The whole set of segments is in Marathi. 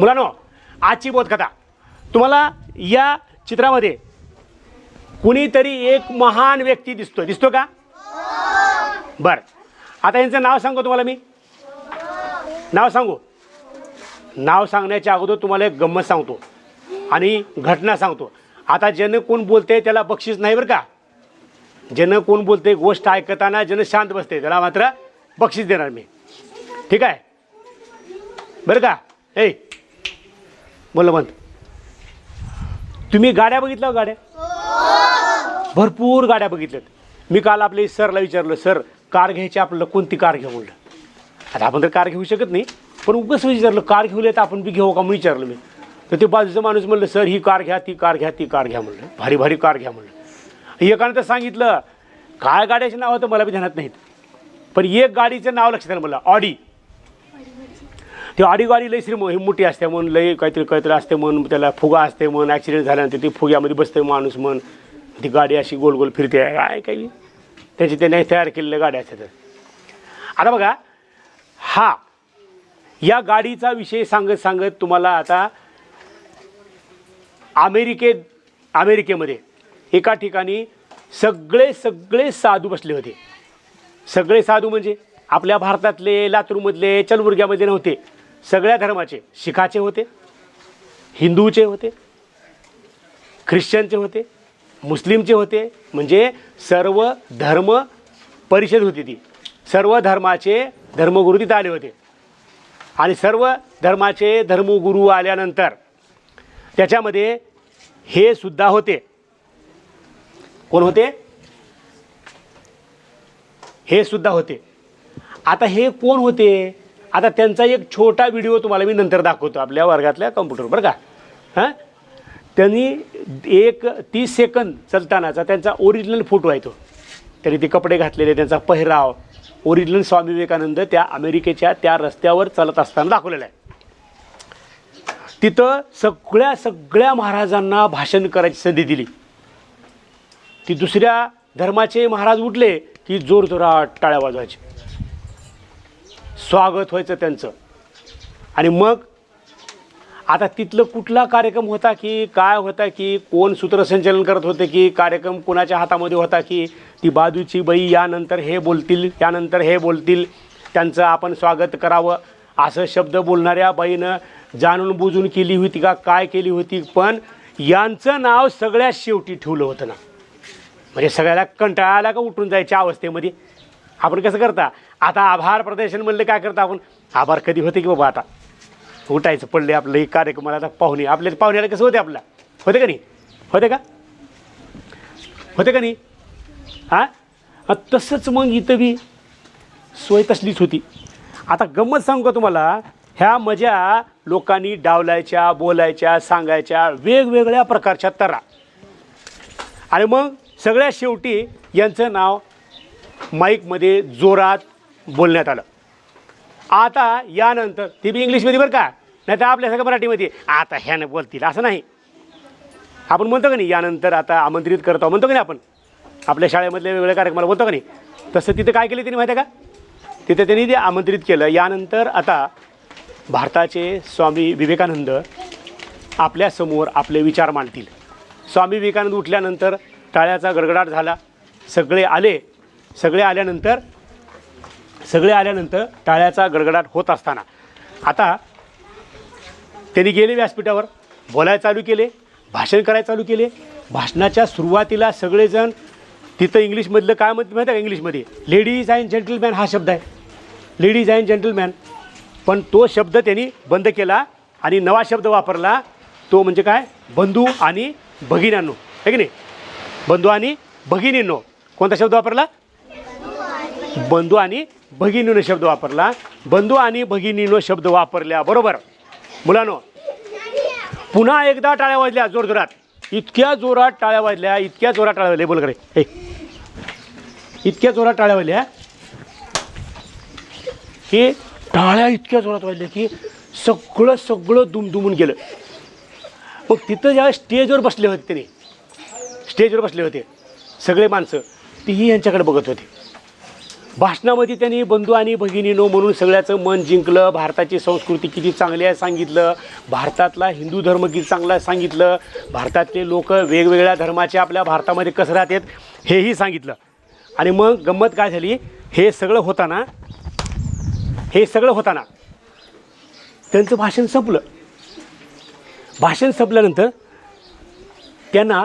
मुलांनो आजची बोधकथा. तुम्हाला या चित्रामध्ये कुणीतरी एक महान व्यक्ती दिसतो दिसतो का? बरं. आता यांचं नाव सांगू तुम्हाला मी. नाव सांगू. नाव सांगण्याच्या अगोदर तुम्हाला एक गंमत सांगतो आणि घटना सांगतो. आता ज्यानं कोण बोलते त्याला बक्षीस नाही बरं का? ज्यानं कोण बोलते गोष्ट ऐकताना ज्यानं शांत बसते त्याला मात्र बक्षीस देणार मी. ठीक आहे? बरं का? ए बोल तुम्ही गाड्या बघितल्या हो गाड्या? भरपूर गाड्या बघितल्यात. मी काल आपले सरला विचारलं सर कार घ्यायची आपल्याला कोणती कार घेऊ म्हणलं? आता आपण तर कार घेऊ शकत नाही पण उगस विचारलं कार घेऊ तर आपण बी घेऊ का? म्हणून विचारलं मी. तर ते बाजूचा माणूस म्हणलं सर ही कार घ्या ती कार घ्या ती कार घ्या म्हणलं. भारी भारी कार घ्या म्हणलं. एकानं तर सांगितलं काय गाड्याचे नाव तर मला बी ध्यानात नाहीत पण एक गाडीचं नाव लक्षात आलं मला ऑडी. ती ऑडी गाडी लई श्रीम ही मोठी असते म्हणून लई काहीतरी काहीतरी असते म्हणून त्याला फुगा असते म्हणून ॲक्सिडेंट झाल्यानंतर ती फुग्यामध्ये बसते माणूस म्हण ती गाडी अशी गोल गोल फिरते काय काही त्याची त्याने तयार केलेल्या गाड्या असतात. आता बघा हा या गाडीचा विषय सांगत सांगत तुम्हाला आता अमेरिकेत अमेरिकेमध्ये एका ठिकाणी सगळे सगळे साधू बसले होते. सगळे साधू म्हणजे आपल्या भारतातले लातूरमधले चलबुर्ग्यामध्ये नव्हते. सगळ्या धर्माचे शिखाचे होते हिंदूचे होते ख्रिश्चनचे होते मुस्लिमचे होते म्हणजे सर्व धर्म परिषद होती ती. सर्व धर्माचे धर्मगुरू तिथं आले होते. आणि सर्व धर्माचे धर्मगुरू आल्यानंतर त्याच्यामध्ये हे सुद्धा होते. कोण होते? हे सुद्धा होते. आता हे कोण होते? आता त्यांचा एक छोटा व्हिडिओ तुम्हाला मी नंतर दाखवतो आपल्या वर्गातल्या कम्प्युटर बरं का? हां? त्यांनी एक तीस सेकंद चलतानाचा त्यांचा ओरिजिनल फोटो आहे तो. त्यांनी ते कपडे घातलेले त्यांचा पहिराव ओरिजिनल स्वामी विवेकानंद त्या अमेरिकेच्या त्या रस्त्यावर चालत असताना दाखवलेला आहे. तिथं सगळ्या सगळ्या महाराजांना भाषण करायची संधी दिली. ती दुसऱ्या धर्माचे महाराज उठले की जोरजोरात टाळ्या वाजवायचे. स्वागत व्हायचं त्यांचं. आणि मग आता तिथलं कुठला कार्यक्रम होता की काय होता की कोण सूत्रसंचलन करत होते की कार्यक्रम कोणाच्या हातामध्ये होता की ती बाजूची बाई यानंतर हे बोलतील यानंतर हे बोलतील त्यांचं आपण स्वागत करावं असं शब्द बोलणाऱ्या बाईनं जाणून बुजून केली होती का काय केली होती पण यांचं नाव सगळ्यात शेवटी ठेवलं होतं ना. म्हणजे सगळ्याला कंटाळा आला का उठून जायच्या अवस्थेमध्ये. आपण कसं करता आता आभार प्रदर्शन म्हणलं काय करता आपण? आभार कधी होते की बाबा आता? उठायचं पडले आपलं हे कार्यक्रमाला आता पाहुणे आपल्या पाहुण्याला कसं होते आपला होते का नाही? होते का? होते का नाही? हां? तसंच मग इथं बी सोय तसलीच होती. आता गंमत सांगू का तुम्हाला? ह्या मजा लोकांनी डावलायच्या बोलायच्या सांगायच्या वेगवेगळ्या प्रकारच्या तरा. आणि मग सगळ्यात शेवटी यांचं नाव माईकमध्ये जोरात बोलण्यात आलं. आता यानंतर ते बी इंग्लिशमध्ये बरं का नाही तर आपल्या सगळं मराठीमध्ये आता ह्यानं बोलतील असं नाही. आपण म्हणतो का नाही यानंतर आता आमंत्रित करतो म्हणतो का नाही आपण? आपल्या शाळेमधल्या वेगवेगळ्या कार्यक्रमाला बोलतो का नाही? तसं तिथं काय केलं त्यांनी माहिती आहे का? तिथं त्यांनी ते आमंत्रित केलं यानंतर आता भारताचे स्वामी विवेकानंद आपल्यासमोर आपले विचार मांडतील. स्वामी विवेकानंद उठल्यानंतर टाळ्याचा गडगडाट झाला सगळे आले सगळे आल्यानंतर सगळे आल्यानंतर टाळ्याचा गडगडाट होत असताना. आता त्यांनी गेले व्यासपीठावर बोलायला चालू केले भाषण करायला चालू केले. भाषणाच्या सुरुवातीला सगळेजण तिथं इंग्लिशमधलं काय म्हणते माहिती आहे का इंग्लिशमध्ये? लेडीज अँड जेंटलमॅन हा शब्द आहे. लेडीज अँड जेंटलमॅन पण तो शब्द त्यांनी बंद केला आणि नवा शब्द वापरला. तो म्हणजे काय? बंधू आणि भगिन्यांनो आहे की नाही? बंधू आणि भगिनींनो. कोणता शब्द वापरला? बंधू आणि भगिनीनं शब्द वापरला. बंधू आणि भगिनीनं शब्द वापरल्या. बरोबर? मुलांनो पुन्हा एकदा टाळ्या वाजल्या जोरजोरात. इतक्या जोरात टाळ्या वाजल्या इतक्या जोरात टाळ्या वाजल्या. बोल करे हे. इतक्या जोरात टाळ्या वाजल्या की टाळ्या इतक्या जोरात वाजल्या की सगळं सगळं दुमदुमून गेलं. मग तिथं ज्या स्टेजवर बसले होते त्याने स्टेजवर बसले होते सगळे माणसं. तीही यांच्याकडे बघत होते. भाषणामध्ये त्यांनी बंधू आणि भगिनीनो म्हणून सगळ्याचं मन जिंकलं. भारताची संस्कृती किती चांगली आहे सांगितलं. भारतातला हिंदू धर्म किती चांगला आहे सांगितलं. भारतातले लोक वेगवेगळ्या धर्माचे आपल्या भारतामध्ये कसं राहतात हेही सांगितलं. आणि मग गंमत काय झाली? हे सगळं होताना हे सगळं होताना त्यांचं भाषण संपलं. भाषण संपल्यानंतर त्यांना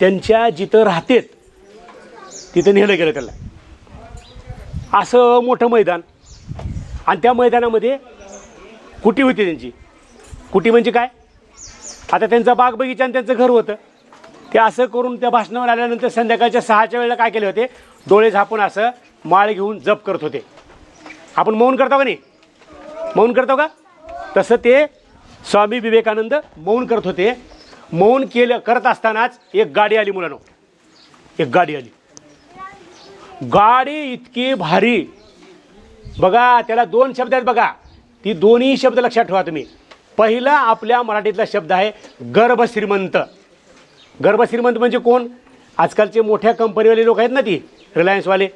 त्यांच्या जिथं राहतेत तिथं नेलं गेलं त्याला असं मोठं मैदान. आणि त्या मैदानामध्ये कुटी होती त्यांची. कुटी म्हणजे काय? आता त्यांचा बाग बगीचा आणि त्यांचं घर होतं. ते असं करून त्या भाषणावर आल्यानंतर संध्याकाळच्या सहाच्या वेळेला काय केले होते? डोळे झापून असं माळ घेऊन जप करत होते. आपण मौन करतो का नाही? मौन करतो का? तसं ते स्वामी विवेकानंद मौन करत होते. मौन केलं करत असतानाच एक गाडी आली मुलांनो. एक गाडी आली. गाडी इतकी भारी. बघा त्याला दोन शब्द आहेत बघा. ती दोन्ही शब्द लक्षात ठेवा तुम्ही. पहिला आपल्या मराठीतला शब्द आहे गर्भश्रीमंत गर्भश्रीमंत म्हणजे कोण? आजकालचे मोठ्या कंपनीवाले लोक आहेत ना ती रिलायन्सवाले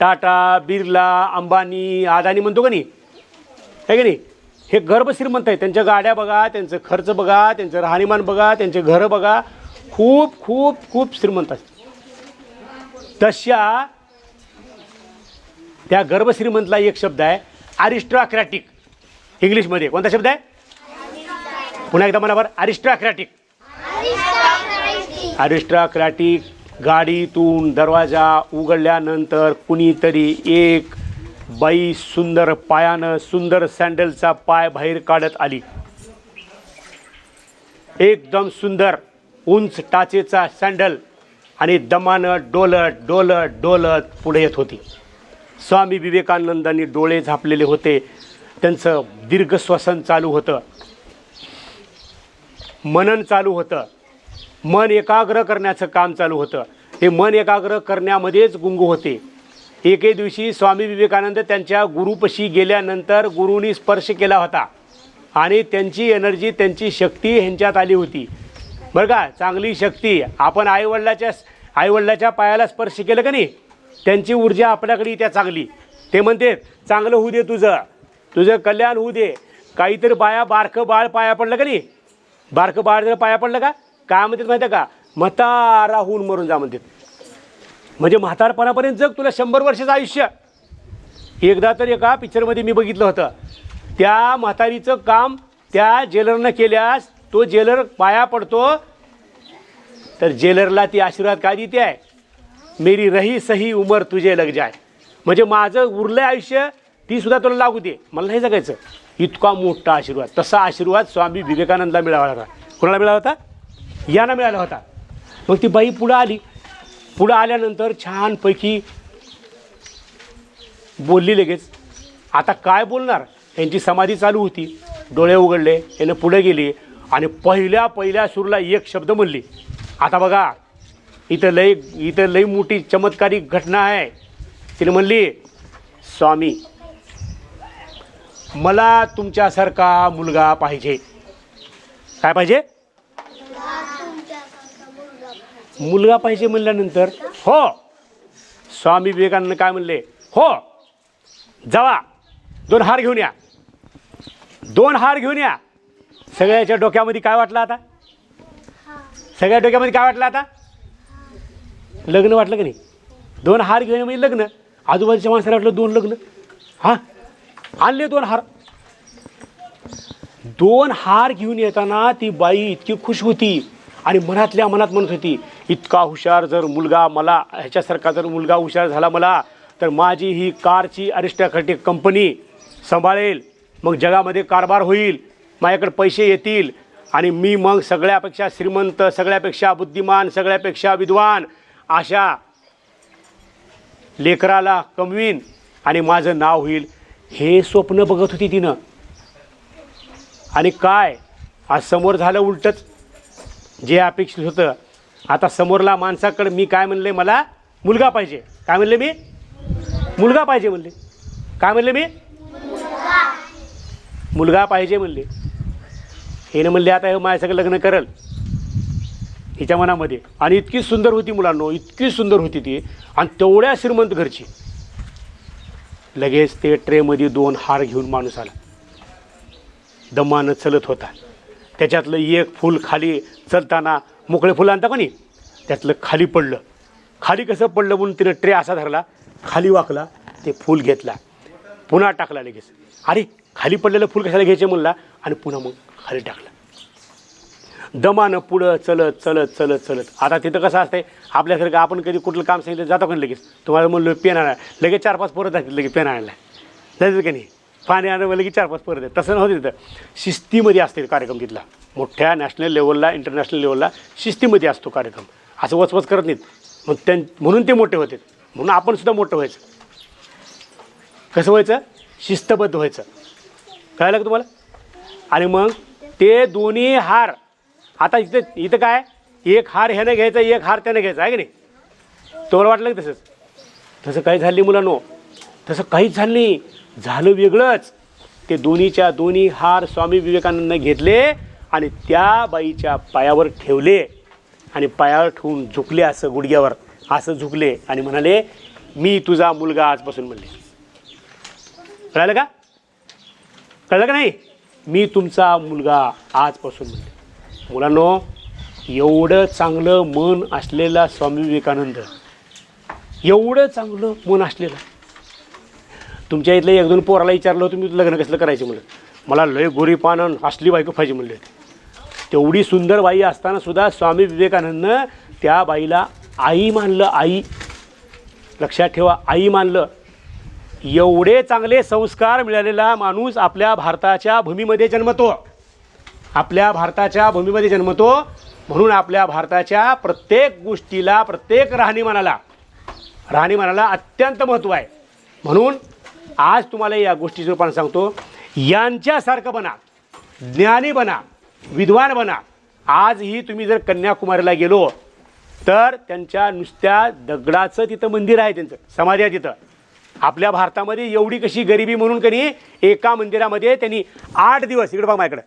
टाटा बिर्ला अंबानी अदानी म्हणतो का नाही? आहे की नाही? हे गर्भश्रीमंत आहे त्यांच्या गाड्या बघा त्यांचं खर्च बघा त्यांचं राहणीमान बघा त्यांचे घरं बघा. खूप खूप खूप श्रीमंत असतात. तशा त्या गर्भश्रीमंतला एक शब्द आहे अरिस्ट्रॉक्रॅटिक इंग्लिशमध्ये कोणता शब्द आहे? पुन्हा एकदा मला बरं अरिस्ट्रॉक्रॅटिक अरिस्ट्रॉक्रॅटिक गाडीतून दरवाजा उघडल्यानंतर कुणीतरी एक बाई सुंदर पायानं सुंदर सँडलचा पाय बाहेर काढत आली. एकदम सुंदर उंच टाचेचा सँडल आणि दमानं डोलत डोलत डोलत पुढे येत होती. स्वामी विवेकानंदांनी डोळे झापलेले होते. त्यांचं दीर्घ श्वसन चालू होतं. मनन चालू होतं. मन एकाग्र करण्याचं काम चालू होतं. हे मन एकाग्र करण्यामध्येच गुंग होते. एके दिवशी स्वामी विवेकानंद त्यांच्या गुरुपशी गेल्यानंतर गुरुनी स्पर्श केला होता. आणि त्यांची एनर्जी त्यांची शक्ती ह्यांच्यात आली होती. बरं का चांगली शक्ती. आपण आईवडिलाच्या आईवडिलाच्या पायाला स्पर्श केलं का नाही त्यांची ऊर्जा आपल्याकडे त्या चांगली. ते म्हणते चांगलं होऊ दे तुझं. तुझं कल्याण होऊ दे. काहीतरी बाया बारखं बाळ पाया पडलं का नाही? बारकं बाळ जर पाया पडलं का? काय म्हणतात माहिती आहे का? म्हातारा होऊन मरून जा म्हणतात. म्हणजे म्हातारपणापर्यंत जग तुला शंभर वर्षाचं आयुष्य. एकदा तर एका पिक्चरमध्ये मी बघितलं होतं. त्या म्हातारीचं काम त्या जेलरनं केल्यास तो जेलर पाया पडतो तर जेलरला ती आशीर्वाद काय देते आहे? मेरी रही सही उमर तुझे लग जाय. म्हणजे माझं उरलं आयुष्य ती सुद्धा तुला लागू दे. मला नाही जगायचं. इतका मोठा आशीर्वाद. तसा आशीर्वाद स्वामी विवेकानंदला मिळाला होता. कोणाला मिळाला होता? यांना मिळाला होता. मग ती बाई पुढं आली. पुढं आल्यानंतर छानपैकी बोलली लगेच. आता काय बोलणार? यांची समाधी चालू होती. डोळे उघडले. यानं पुढे गेली. आणि पहिल्या पहिल्या सुरला एक शब्द म्हणली. आता बघा इथं लई इथं लई मोठी चमत्कारिक घटना आहे. तिने म्हणली स्वामी मला तुमच्यासारखा मुलगा पाहिजे. काय पाहिजे? मुलगा पाहिजे म्हणल्यानंतर हो. स्वामी विवेकानंद काय म्हणले? हो जावा दोन हार घेऊन या दोन हार घेऊन या. सगळ्याच्या डोक्यामध्ये काय वाटलं आता? सगळ्या डोक्यामध्ये काय वाटलं आता? लग्न वाटलं की नाही? दोन हार घेऊन म्हणजे लग्न. आजूबाजूच्या माणसाला वाटलं दोन लग्न. हां? आणले दोन हार. दोन हार घेऊन येताना ती बाई इतकी खुश होती आणि मनातल्या मनात म्हणत होती इतका हुशार जर मुलगा मला ह्याच्यासारखा जर मुलगा हुशार झाला मला तर माझी ही कारची अरिस्टॉक्रॅटिक कंपनी सांभाळेल. मग जगामध्ये कारभार होईल. माझ्याकडे पैसे येतील आणि मी मग सगळ्यापेक्षा श्रीमंत सगळ्यापेक्षा बुद्धिमान सगळ्यापेक्षा विद्वान अशा लेकराला कमवीन आणि माझं नाव होईल. हे स्वप्न बघत होती तिनं. आणि काय? आज समोर झालं उलटंच. जे अपेक्षित होतं. आता समोरला माणसाकडे मी काय म्हणले? मला मुलगा पाहिजे. काय म्हणले मी? मुलगा पाहिजे म्हणले. काय म्हणले मी? मुलगा पाहिजे. म्हणले. हिनं म्हणले आता हे माझ्या सगळं लग्न करल. हिच्या मनामध्ये. आणि इतकी सुंदर होती मुलांनो इतकी सुंदर होती ती. आणि तेवढ्या श्रीमंत घरची. लगेच ते ट्रेमध्ये दोन हार घेऊन माणूस आला. दमानं चलत होता. त्याच्यातलं एक फूल खाली चलताना मोकळे फुलं आणता कोणी त्यातलं खाली पडलं. खाली कसं पडलं म्हणून तिनं ट्रे असा धरला खाली वाकला ते फूल घेतला. पुन्हा टाकला लगेच. अरे खाली पडलेलं फूल कशाला घ्यायचे म्हणला? आणि पुन्हा मग खाली टाकलं. दमानं पुढं चलत चलत चलत चलत. आता तिथं कसं असतंय? आपल्यासारखं आपण कधी कुठलं काम सांगितलं जातो का लगेच? तुम्हाला म्हणलो पेन आणा लगेच चार पाच पोरं जातील लगेच पेन आणायला. जायचं का नाही? पाणी आणलं लगेच चार पाच पोरं तसं नव्हतं तिथं. शिस्तीमध्ये असते कार्यक्रम तिथला. मोठ्या नॅशनल लेवलला इंटरनॅशनल लेवलला शिस्तीमध्ये असतो कार्यक्रम. असं वचवच करत नाहीत. मग त्यां म्हणून ते मोठे होते म्हणून आपण सुद्धा मोठं व्हायचं. कसं व्हायचं? शिस्तबद्ध व्हायचं. कळलं का तुम्हाला? आणि मग ते दोन्ही हार आता इथं इथं काय? एक हार ह्यानं घ्यायचा एक हार त्यानं घ्यायचा आहे की नाही? तुम्हाला वाटलं की तसंच? तसं काही झालं नाही मुलांनो. तसं काहीच झालं नाही. झालं वेगळंच. ते दोन्हीच्या दोन्ही हार स्वामी विवेकानंद घेतले आणि त्या बाईच्या पायावर ठेवले. आणि पायावर ठेवून झुकले असं गुडघ्यावर. असं झुकले आणि म्हणाले मी तुझा मुलगा आजपासून म्हणले. कळालं का? कळलं का नाही? मी तुमचा मुलगा आजपासून म्हणते. मुलांनो एवढं चांगलं मन असलेला स्वामी विवेकानंद एवढं चांगलं मन असलेलं. तुमच्या इथलं एक दोन पोराला विचारलं होतं मी लग्न कसलं करायचं म्हणलं मला लय गोरीपान असली बायको पाहिजे म्हणले. होते तेवढी सुंदर बाई असताना सुद्धा स्वामी विवेकानंदनं त्या बाईला आई मानलं आई. लक्षात ठेवा आई मानलं. एवढे चांगले संस्कार मिळालेला माणूस आपल्या भारताच्या भूमीमध्ये जन्मतो. आपल्या भारताच्या भूमीमध्ये जन्मतो म्हणून आपल्या भारताच्या प्रत्येक गोष्टीला प्रत्येक राहणीमानाला राहणीमानाला अत्यंत महत्त्व आहे. म्हणून आज तुम्हाला या गोष्टीचं रूपाने सांगतो. यांच्यासारखं बना ज्ञानी बना विद्वान बना. आजही तुम्ही जर कन्याकुमारीला गेलो तर त्यांच्या नुसत्या दगडाचं तिथं मंदिर आहे त्यांचं समाधी आहे तिथं. आपल्या भारतामध्ये एवढी कशी गरिबी म्हणून कनी एका मंदिरामध्ये त्यांनी आठ दिवस इकडे बघा माझ्याकडे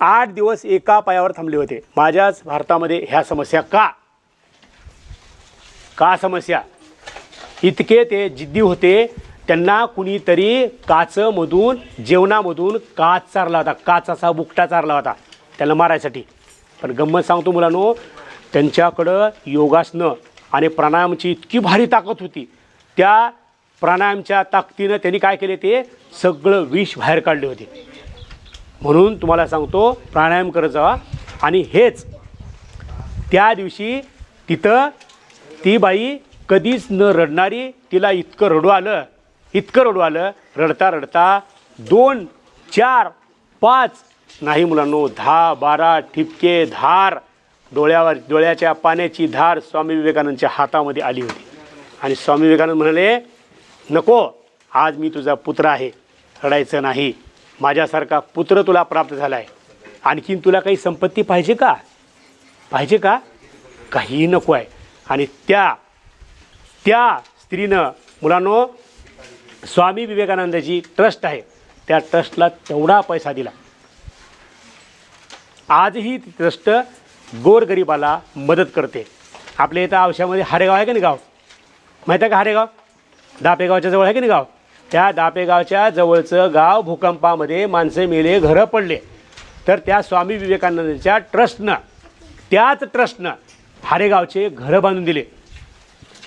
आठ दिवस एका पायावर थांबले होते. माझ्याच भारतामध्ये ह्या समस्या का? का समस्या? इतके ते जिद्दी होते त्यांना कुणीतरी काचमधून जेवणामधून काच चारला होता काचाचा बुकटा चारला होता त्याला मारायसाठी. पण गंमत सांगतो मुलांनो त्यांच्याकडं योगासनं आणि प्राणायामची इतकी भारी ताकद होती. त्या प्राणायामच्या ताकदीनं त्यांनी काय केले ते? सगळं विष बाहेर काढले होते. म्हणून तुम्हाला सांगतो प्राणायाम करत जावा. आणि हेच त्या दिवशी तिथं ती बाई कधीच न रडणारी तिला इतकं रडू आलं इतकं रडू आलं रडता रडता दोन चार पाच नाही मुलांनो दहा बारा ठिपके धार डोळ्यावर डोळ्याच्या पाण्याची धार स्वामी विवेकानंदच्या हातामध्ये आली होती. आणि स्वामी विवेकानंद म्हणाले नको आज मी तुझा पुत्र आहे. रडायचं नाही. माझ्यासारखा पुत्र तुला प्राप्त झाला आहे आणखीन तुला काही संपत्ती पाहिजे का? पाहिजे का? काहीही नको आहे. आणि त्या त्या स्त्रीनं मुलांनो स्वामी विवेकानंदची ट्रस्ट आहे. त्या ट्रस्टला तेवढा पैसा दिला. आजही ती ट्रस्ट गोरगरिबाला मदत करते. आपल्या इथं आवश्यामध्ये हरेगाव आहे का नाही गाव? माहीत आहे का हरेगाव? दापेगावच्या जवळ आहे की नाही गाव? त्या दापेगावच्या जवळचं गाव भूकंपामध्ये माणसे मेले घरं पडले. तर त्या स्वामी विवेकानंदच्या ट्रस्टनं त्याच ट्रस्टनं हारेगावचे घरं बांधून दिले.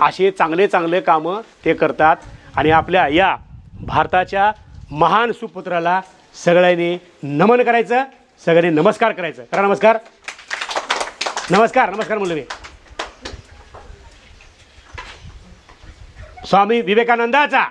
असे चांगले चांगले कामं ते करतात आणि आपल्या या भारताच्या महान सुपुत्राला सगळ्यांनी नमन करायचं सगळ्यांनी नमस्कार करायचं. करा नमस्कार. नमस्कार नमस्कार मुलं मी स्वामी विवेकानंदाचा